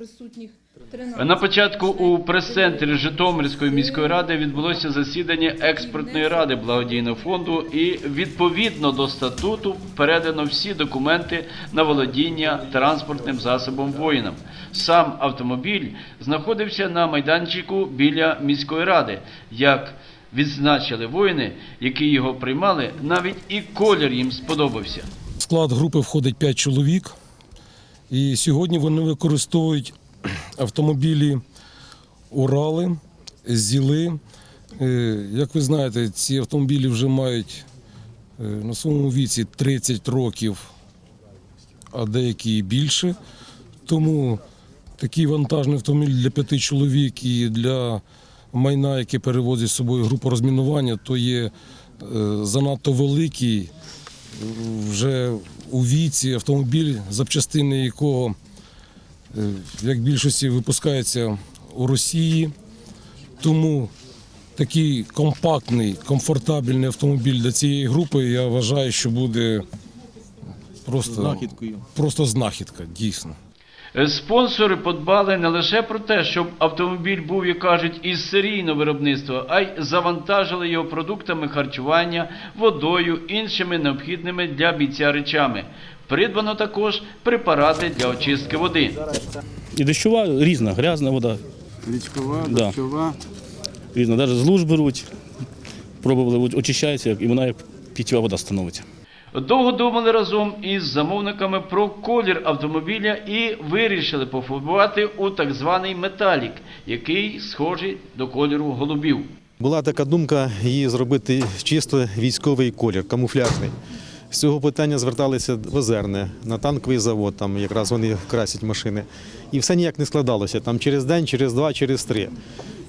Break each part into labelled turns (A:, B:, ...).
A: присутніх 13.
B: На початку у прес-центрі Житомирської міської ради відбулося засідання експертної ради благодійного фонду, і відповідно до статуту передано всі документи на володіння транспортним засобом воїнам. Сам автомобіль знаходився на майданчику біля міської ради. Як відзначили воїни, які його приймали, навіть і колір їм сподобався.
C: Склад групи входить 5 чоловік, і сьогодні вони використовують автомобілі Урали, Зіли. Е, Як ви знаєте, ці автомобілі вже мають е, на своєму віці 30 років, а деякі і більше. Тому такий вантажний автомобіль для п'яти чоловік і для майна, яке перевозить з собою групу розмінування, то є е, занадто великий вже у віці автомобіль, запчастини якого, е, як більшості, випускається у Росії. Тому такий компактний, комфортабельний автомобіль для цієї групи, я вважаю, що буде просто,
D: знахідкою.
C: просто знахідка, дійсно.
B: Е, Спонсори подбали не лише про те, щоб автомобіль був, як кажуть, із серійного виробництва, а й завантажили його продуктами харчування, водою, іншими необхідними для бійця речами. Придбано також препарати для очистки води.
E: І дощова різна, грязна вода,
D: Річкова,
E: Да.
D: дощова.
E: різна. Навіть з луж беруть, пробували, очищається, і вона як питьова вода становиться.
B: Довго думали разом із замовниками про колір автомобіля і вирішили пофарбувати у так званий металік, який схожий до кольору голубів.
F: Була така думка її зробити чисто військовий колір, камуфляжний. З цього питання зверталися в Озерне, на танковий завод, там якраз вони красять машини. І все ніяк не складалося. Там через день, через два, через три.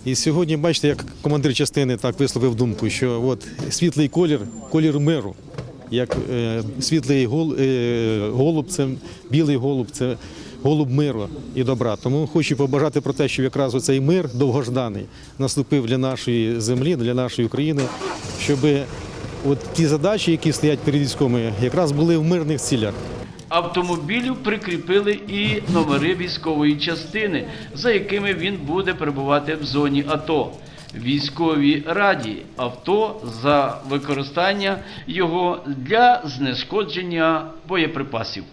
F: І сьогодні, бачите, як командир частини так висловив думку, що от світлий колір колір миру. Як е, світлий е, голуб, це білий голуб, це голуб миру і добра. Тому хочу побажати про те, щоб якраз оцей мир довгожданий наступив для нашої землі, для нашої України, щоб от ті задачі, які стоять перед військовими, якраз були в мирних цілях.
B: Автомобілю прикріпили і номери військової частини, за якими він буде перебувати в зоні АТО. Військовій раді авто за використання його для знешкодження боєприпасів.